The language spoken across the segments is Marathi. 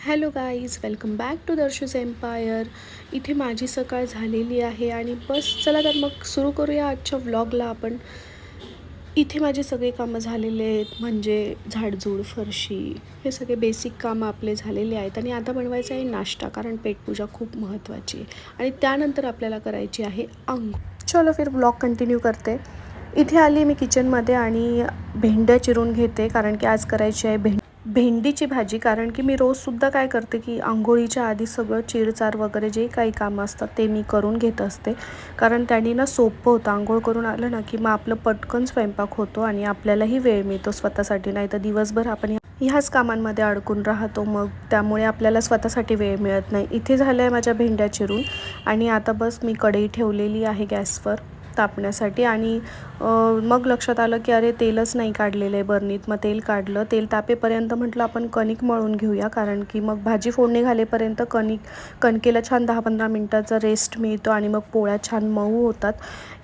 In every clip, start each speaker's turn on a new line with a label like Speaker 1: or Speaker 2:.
Speaker 1: Hello guys welcome back to Darshu's empire. इथे माझी सकाळ झालेली आहे आणि बस चला तर मग सुरू करूया आजच्या व्लॉगला आपण. इथे माझे सगळे कामं झालेले आहेत म्हणजे झाडझूड फरशी हे सगळे बेसिक कामं आपले झालेले आहेत. आणि आता बनवायचं आहे नाश्ता कारण पेटपूजा खूप महत्त्वाची आहे. आणि त्यानंतर आपल्याला करायची आहे अंग चलो फिर ब्लॉग कंटिन्यू करते. इथे आली मी किचनमध्ये आणि भेंड्या चिरून घेते कारण की आज करायची आहे भेंड भेंडीची भाजी कारण की मी रोजसुद्धा काय करते की आंघोळीच्या आधी सगळं चिरचार वगैरे जे काही कामं असतात ते मी करून घेत असते. कारण त्यांनी ना सोपं होतं. आंघोळ करून आलं ना की मग आपलं पटकन स्वयंपाक होतो आणि आपल्यालाही वेळ मिळतो स्वतःसाठी. नाही तर दिवसभर आपण ह्याच कामांमध्ये अडकून राहतो. मग त्यामुळे आपल्याला स्वतःसाठी वेळ मिळत नाही. इथे झालं आहे माझ्या भेंड्या चिरून. आणि आता बस मी कढई ठेवलेली आहे गॅसवर. तापण्यासाठी आणि मग लक्षात आलं की अरे तेलच नाही काढलेलं आहे बर्नीत. मग तेल काढलं. तेल तापेपर्यंत म्हटलं आपण कणिक मळून घेऊया. कारण की मग भाजी फोडणी घालेपर्यंत कणिक कणकेला छान दहा पंधरा मिनटाचा रेस्ट मिळतो आणि मग पोळ्या छान मऊ होतात.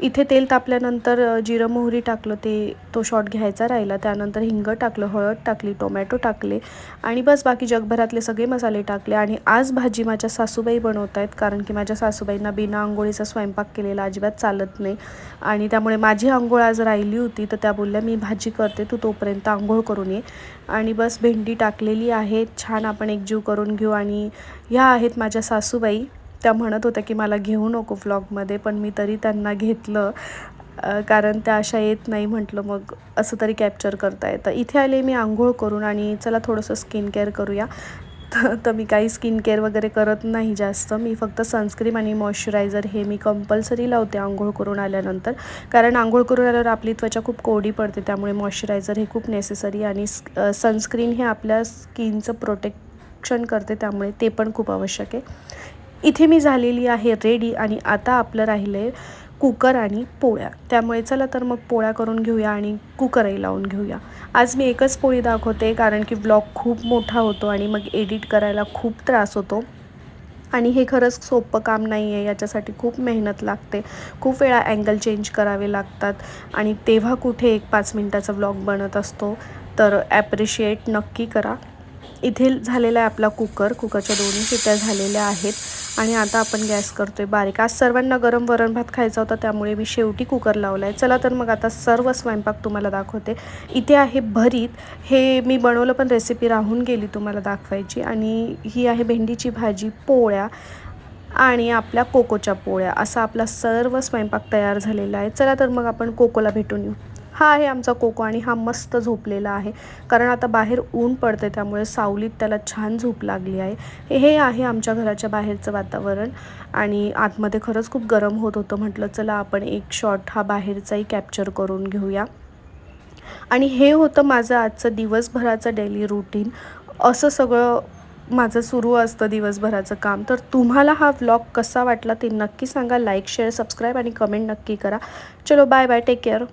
Speaker 1: इथे तेल तापल्यानंतर जिरं मोहरी टाकलं ते तो शॉट घ्यायचा राहिला. त्यानंतर हिंग टाकलं हळद टाकली टोमॅटो टाकले आणि बस बाकी जगभरातले सगळे मसाले टाकले. आणि आज भाजी माझ्या सासूबाई बनवत आहेत कारण की माझ्या सासूबाईंना बिना आंघोळीचा स्वयंपाक केलेला अजिबात चालत नाही. आणि त्यामुळे माझी आंघोळ आज राहिली होती तर त्या बोलल्या मी भाजी करते तू तोपर्यंत आंघोळ करून ये. आणि बस भेंडी टाकलेली आहे छान आपण एकजीव करून घेऊ. आणि ह्या आहेत माझ्या सासूबाई. त्या म्हणत होत्या की मला घेऊ नको व्लॉगमध्ये पण मी तरी त्यांना घेतलं कारण त्या अशा येत नाही म्हटलं. मग असं तरी कॅप्चर करता येतं. इथे आले मी आंघोळ करून आणि चला थोडंसं स्किन केअर करूया. तर तर मी काही स्किन केअर वगैरे करत नाही जास्त. मी फक्त सनस्क्रीम आणि मॉइश्चरायझर हे मी कंपल्सरी लावते आंघोळ करून आल्यानंतर. कारण आंघोळ करून आल्यावर आपली त्वचा खूप कोरडी पडते त्यामुळे मॉइश्चरायझर हे खूप नेसेसरी आणि सनस्क्रीन हे आपल्या स्किनचं प्रोटेक्शन करते त्यामुळे ते पण खूप आवश्यक आहे. इथे मी झालेली आहे रेडी आणि आता आपलं राहिलं आहे कुकर आणि पोळ्या. त्यामुळे चला तर मग पोळ्या करून घेऊया आणि कुकरही लावून घेऊया. आज मी एकच पोळी दाखवते कारण की ब्लॉग खूप मोठा होतो आणि मग एडिट करायला खूप त्रास होतो. आणि हे खरंच सोपं काम नाही आहे याच्यासाठी खूप मेहनत लागते. खूप वेळा अँगल चेंज करावे लागतात. आणि तेव्हा कुठे एक पाच मिनटाचा ब्लॉग बनत असतो तर ॲप्रिशिएट नक्की करा. इथे झालेला आहे आपला कुकर कुकरच्या दोन्ही शिट्या झालेल्या आहेत. आणि आता आपण गॅस करतो आहे बारीक. आज सर्वांना गरम वरण भात खायचा होता त्यामुळे मी शेवटी कुकर लावला आहे चला तर मग आता सर्व स्वयंपाक तुम्हाला दाखवते. इथे आहे भरीत. हे मी बनवलं पण रेसिपी राहून गेली तुम्हाला दाखवायची. आणि ही आहे भेंडीची भाजी पोळ्या आणि आपल्या कोकोच्या पोळ्या. असा आपला सर्व स्वयंपाक तयार झालेला आहे. चला तर मग आपण कोकोला भेटून येऊ. हा आहे आमचा कोको आणि हा मस्त झोपलेला आहे. कारण आता बाहेर ऊन पडते त्यामुळे सावलीत त्याला छान झोप लागली आहे. हे- हे आहे आमच्या घराच्या बाहेरचं वातावरण आणि आतमध्ये खरंच खूप गरम होत होतं. म्हटलं चला आपण एक शॉट हा बाहेरचाही कॅप्चर करून घेऊया. आणि हे होतं माझं आजचं दिवसभराचं डेली रुटीन असं सगळं माझं सुरू असतं दिवसभराचं काम. तर तुम्हाला हा व्लॉग कसा वाटला ते नक्की सांगा. लाईक शेअर सबस्क्राईब आणि कमेंट नक्की करा. चलो बाय बाय टेक केअर